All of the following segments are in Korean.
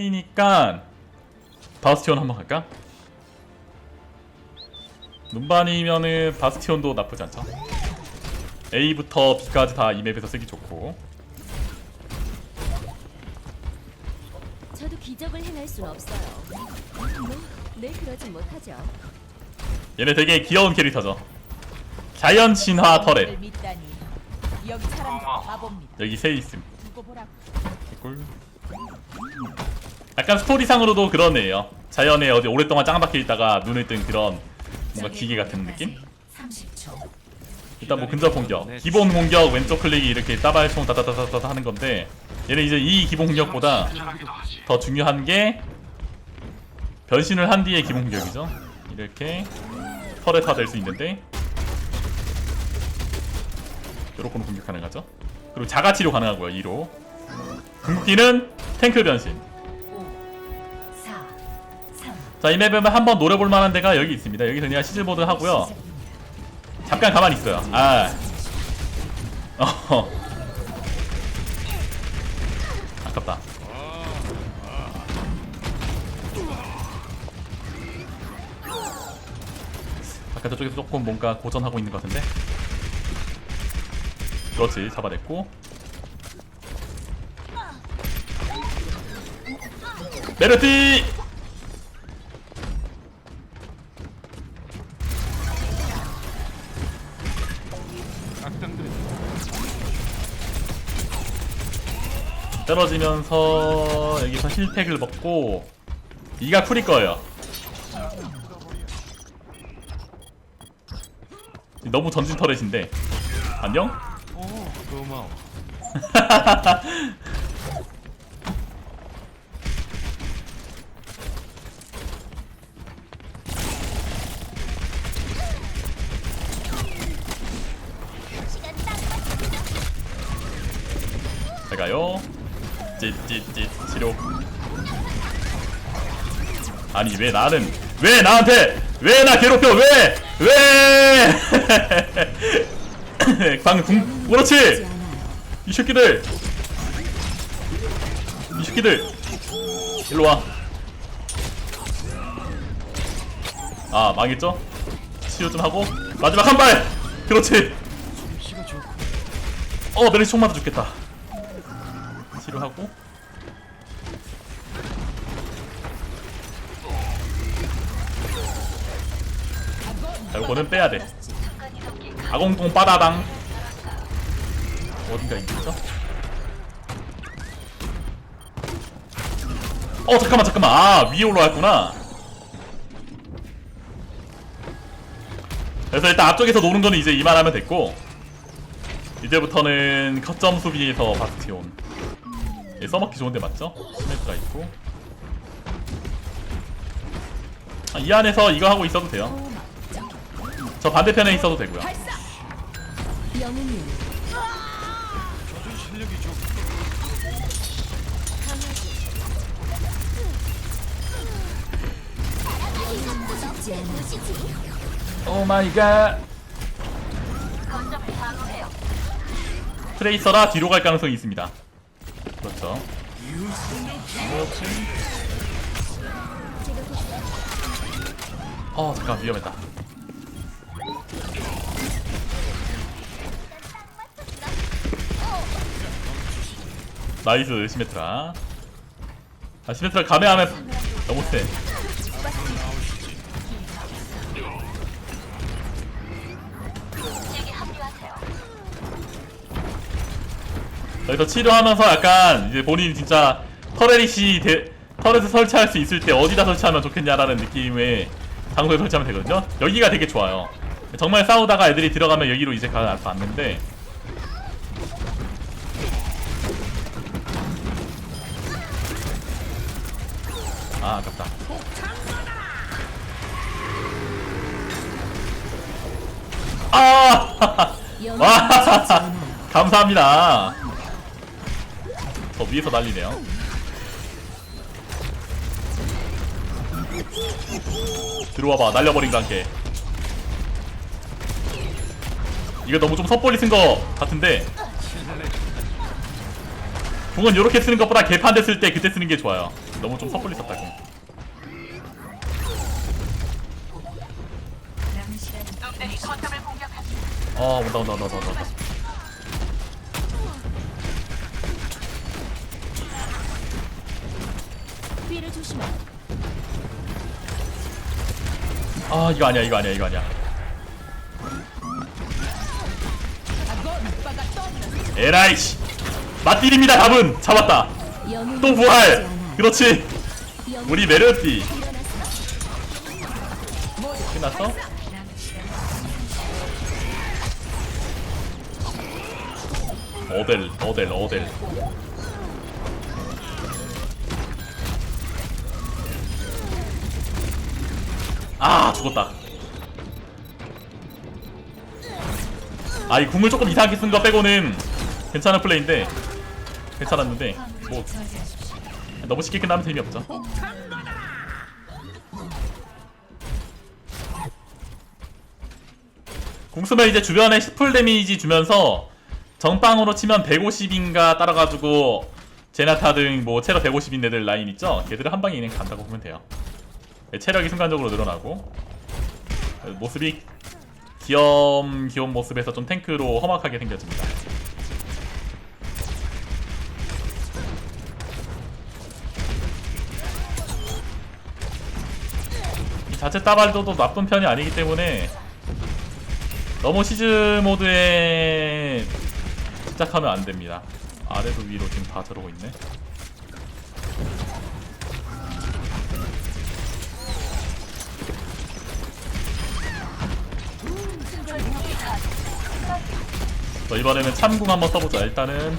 수비니까 바스티온 한번 갈까? 눈반이면은 바스티온도 나쁘지 않죠. A부터 B까지 다 이 맵에서 쓰기 좋고 저도 기적을 해낼 순 없어요. 뭐, 늘 그러진 못하죠. 얘네 되게 귀여운 캐릭터죠. 자연 신화 터렛 믿다니. 여기 사람들 바보입니다. 여기 세 있음. 두고 보라고. 개꿀. 약간 스토리상으로도 애예요. 자연에 어디 오랫동안 짱박혀 있다가 눈을 뜬 그런 뭔가 기계 같은 느낌? 30초. 일단 뭐 근접 공격, 기본 공격 왼쪽 클릭이 이렇게 따발총 다다다다다 하는 건데 얘는 이제 이 기본 공격보다 더 중요한 게 변신을 한 뒤에 기본 공격이죠. 이렇게 터렛화 될 수 있는데 요렇게는 공격 가능하죠. 그리고 자가치료 가능하고요. 2로 궁극기는 탱크 변신. 5, 4, 3. 자, 이 맵에는 한번 노려볼 만한 데가 여기 있습니다. 여기서 그냥 시즐보드 하고요. 잠깐 가만히 있어요. 아. 어. 아깝다. 아까 저쪽에서 조금 뭔가 고전하고 있는 것 같은데? 그렇지, 잡아냈고. 메르티! 떨어지면서 여기서 힐팩을 먹고 이가 쿨일 거예요. 너무 전진 터렛인데 안녕? 오, 고마워. 제가요 찌찌찌 치료 아니 왜 나는 왜 나한테 왜 나 괴롭혀 왜 왜? 방금 궁 그렇지! 이 새끼들! 이 새끼들! 일로 와 아 망했죠? 치료 좀 하고. 마지막 한 발! 그렇지! 솜씨가 좋고. 어 메리 총 맞아 죽겠다 치료하고. 자 요거는 빼야돼. 아공통 빠다당. 어딘가 있겠죠? 어 잠깐만 잠깐만. 아 위에 올라왔구나. 그래서 일단 앞쪽에서 노는 거는 이제 이만하면 됐고 이제부터는 거점 수비에서 바스티온 예, 써먹기 좋은데 맞죠? 시메트가 있고 아, 이 안에서 이거 하고 있어도 돼요 저 반대편에 있어도 되고요. 오 마이 갓 트레이서라 뒤로 갈 가능성이 있습니다 그렇죠 어 잠깐 위험했다. 나이스 시메트라. 아 시메트라 가메하면 너무 세 여기서 치료하면서 약간 이제 본인이 진짜 터렛이 대, 터렛을 설치할 수 있을 때 어디다 설치하면 좋겠냐라는 느낌의 장소에 설치하면 되거든요. 여기가 되게 좋아요. 정말 싸우다가 애들이 들어가면 여기로 이제 가봤는데 아 아깝다. 아! 와! 감사합니다. 저 위에서 날리네요. 들어와봐, 날려버린 거 함께. 이거 너무 좀 섣불리 쓴 거 같은데. 궁은 이렇게 쓰는 것보다 개판 됐을 때 그때 쓰는 게 좋아요. 너무 좀 섣불리 썼다 시간 어 온다 온다 온다 온다 온다. 뒤를 조심해. 아 이거 아니야 이거 아니야 이거 아니야. 에라이씨. 맞딜입니다 답은. 잡았다. 또 부활. 그렇지. 우리 메르티 끝났어? 어델 어델 어델 아 죽었다 아이 궁을 조금 이상하게 쓴 거 빼고는 괜찮은 플레이인데 괜찮았는데 뭐. 너무 쉽게 끝나면 재미없죠 궁 쓰면 이제 주변에 10풀 데미지 주면서 정빵으로 치면 150인가 따라가지고 제나타 등 뭐 체력 150인 애들 라인 있죠? 걔들을 한 방에 그냥 간다고 보면 돼요 네, 체력이 순간적으로 늘어나고 모습이 귀염 귀여운 모습에서 좀 탱크로 험악하게 생겨집니다 이 자체 따발도 나쁜 편이 아니기 때문에 너무 시즈 모드에 집착하면 안 됩니다. 아래도 위로 지금 다 저러고 있네. 자, 이번에는 참궁 한번 써보자. 일단은.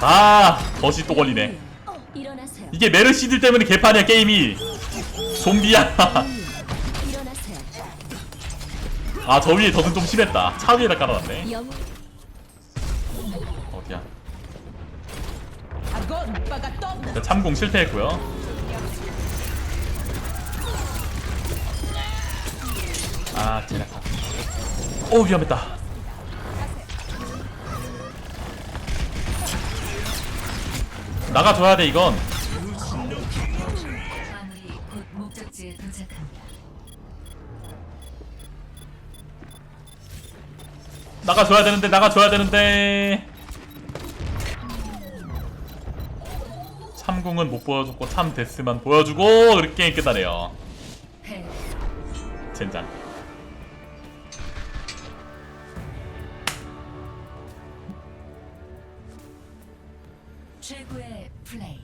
아 덫이 또 걸리네. 일어나세요. 이게 메르시들 때문에 개판이야 게임이. 좀비야. 일어나세요. 아 저 위에 덫은 좀 심했다. 차 위에다 깔아놨네. 영웅 자, 참공 실패했고요. 아, 제라카. 오, 위험했다. 나가줘야 돼, 이건. 나가줘야 되는데, 나가줘야 되는데. 참궁은 못 보여줬고, 참 데스만 보여주고, 그렇게 끝나네요. 패. 젠장. 최고의 플레이.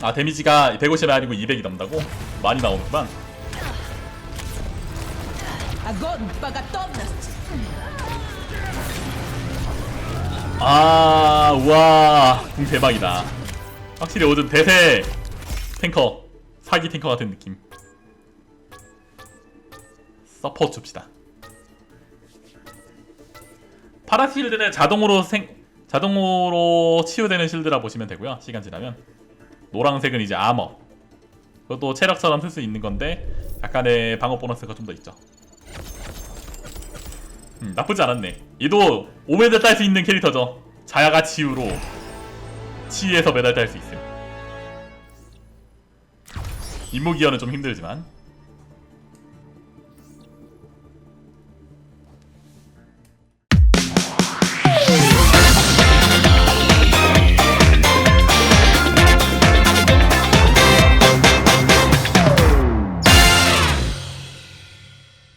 아, 데미지가 150이 아니고 200이 넘다고? 많이 나오는구만. 아, 우와, 궁 대박이다. 확실히 요즘 대세 탱커, 사기 탱커 같은 느낌. 서포트 줍시다. 파란 실드는 자동으로 생, 자동으로 치유되는 실드라 보시면 되고요. 시간 지나면. 노란색은 이제 아머. 그것도 체력처럼 쓸 수 있는 건데 약간의 방어 보너스가 좀 더 있죠. 음, 나쁘지 않았네. 얘도 5메달 딸 수 있는 캐릭터죠. 자야가 치유로 치유에서 메달 딸 수 있음. 임무 기어는 좀 힘들지만